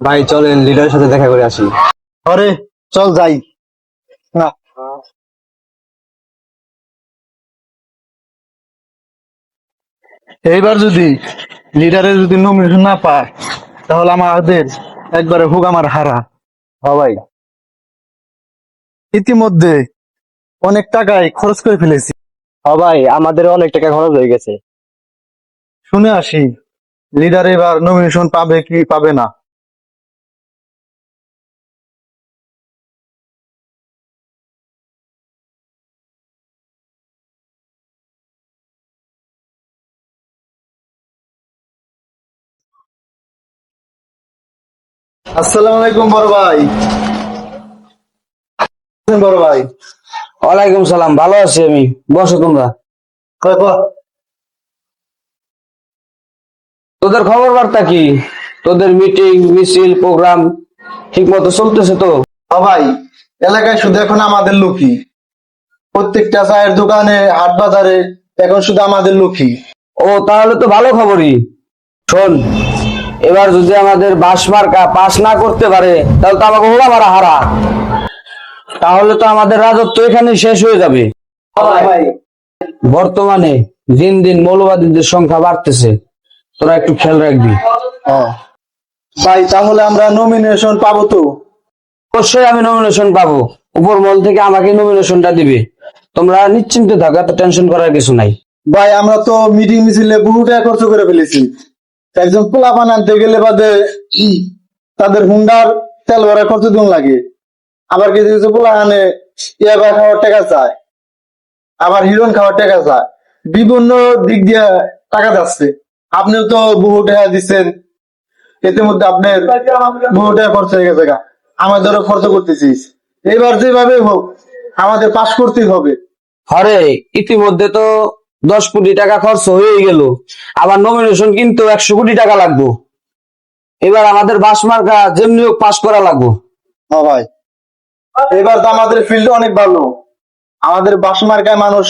ভাই চলেন লিডারের সাথে দেখা করে আসি। আরে চল যাই। না। এইবার যদি লিডারের যদি নমিনেশন না পায় তাহলে আমাদের একবারে হোক আমার হারা। হ্যাঁ ভাই। ইতিমধ্যে অনেক টাকায় খরচ করে ফেলেছি। হ্যাঁ ভাই আমাদের অনেক টাকা খরচ হয়ে গেছে। শুনে আসি লিডার এবার নমিনেশন পাবে কি পাবে না। আসসালামু আলাইকুম বড় ভাই। বড় ভাই। ওয়ালাইকুম সালাম ভালো আছি আমি। বসো তোমরা। তোদের খবর বার্তা কি? তোদের মিটিং মিছিল প্রোগ্রাম ঠিক মতো চলতেছে তো? ভাই এলাকায় শুধু এখন আমাদের লোকই প্রত্যেকটা চায়ের দোকানে হাট বাজারে এখন শুধু আমাদের লোকই ও তাহলে তো ভালো খবরই। শোন এবার যদি আমাদের বাস মার্কা পাস না করতে পারে তাহলে তো আমাকে হোলা মারা হারা। তাহলে তো আমাদের রাজত্ব এখানে শেষ হয়ে যাবে। বর্তমানে দিন দিন মৌলবাদীদের সংখ্যা বাড়তেছে। তোরা একটু খেয়াল রাখবি। ভাই তাহলে আমরা নমিনেশন পাবো তো? অবশ্যই আমি নমিনেশন পাবো। উপর মল থেকে আমাকে নমিনেশনটা দিবে। তোমরা নিশ্চিন্তে থাকো এত টেনশন করার কিছু নাই। ভাই আমরা তো মিটিং মিছিলে বহু টাকা খরচ করে ফেলেছি। একজন পোলাপান আনতে গেলে বাদে তাদের হুন্ডার তেল ভরা খরচ দিন লাগে? আবার কিছু কিছু পোলা আনে ইয়াবা খাওয়ার টাকা চায়, আবার হিরোইন খাওয়ার টাকা চায়। বিভিন্ন দিক দিয়ে টাকা যাচ্ছে। আপনিও তো বহু টাকা দিচ্ছেন। এতে মধ্যে আপনার বহু টাকা খরচ হয়ে গেছে গা। আমাদেরও খরচ করতেছিস এবার যেভাবে হোক, আমাদের পাশ করতেই হবে। আরে, ইতিমধ্যে তো দশ কোটি টাকা খরচ হয়ে গেল। আবার নমিনেশন কিন্তু একশো কোটি টাকা লাগবো। এবার আমাদের বাস মার্কা যেমনি হোক পাস করা লাগবো। ভাই। এবার তো আমাদের ফিল্ড অনেক ভালো। আমাদের বাস মার্কায় মানুষ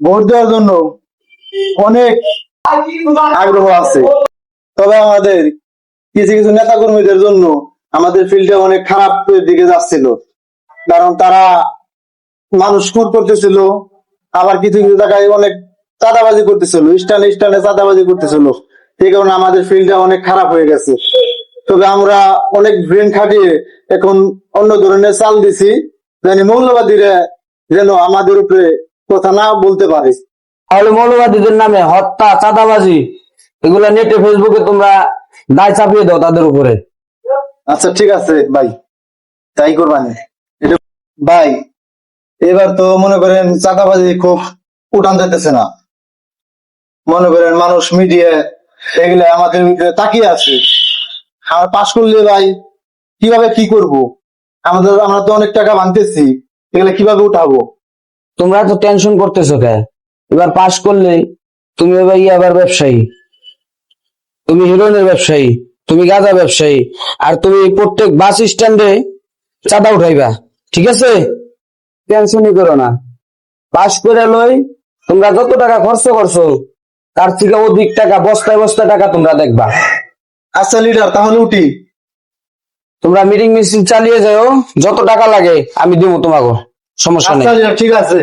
ভোট দেওয়ার জন্য অনেক আগ্রহ আছে। তবে আমাদের কিছু কিছু নেতা কর্মীদের জন্য আমাদের ফিল্ডে অনেক খারাপ দিকে যাচ্ছিল। কারণ তারা মানুষ খুন করতেছিল। আবার কিছু কিছু জায়গায় অনেক চাঁদাবাজি করতেছিল স্টানে স্টানে চাঁদাবাজি করতেছিল। এই কারণে আমাদের ফিল্ডটা অনেক খারাপ হয়ে গেছে। তবে আমরা অনেক ব্রেন খাটিয়ে এখন অন্য ধরনের চাল দিছি জানি মৌলবাদীরা যেন আমাদের উপরে কথা না বলতে পারে। তাহলে মৌলবাদীদের নামে হত্যা চাঁদাবাজি এগুলা নেটে ফেসবুকে তোমরা দায় চাপিয়ে দাও তাদের উপরে। আচ্ছা ঠিক আছে ভাই। তাই করবানি। এটা ভাই এবার তো মনে করেন চাঁদাবাজি খুব উঠান যেতেছে না। মনে করেন মানুষ মিডিয়া এগুলা আমাদের তাকিয়ে আছে। আমার পাশ করলে ভাই কীভাবে কি করব? আমাদের, আমরা তো অনেক টাকা ভাঙতেছি, এগুলা কীভাবে উঠাবো? তোমরা তো টেনশন করতেছো কে? এবার পাস করলে তুমি এবার ইয়ে আবার ব্যবসায়ী। তুমি হিরোইনের ব্যবসায়ী, তুমি গাঁজা ব্যবসায়ী, আর তুমি প্রত্যেক বাস স্ট্যান্ডে চাঁদা উঠাইবা। ঠিক আছে? টেনশনই করো না। পাস করে লই তোমরা যত টাকা খরচ করছ তার থেকে অধিক টাকা বস্তায় বস্তায় টাকা তোমরা দেখবা। আচ্ছা লিডার তাহলে উঠি। তোমরা মিটিং মিছিল চালিয়ে যাও যত টাকা লাগে আমি দিব তোমাকে সমস্যা নেই। আচ্ছা ঠিক আছে।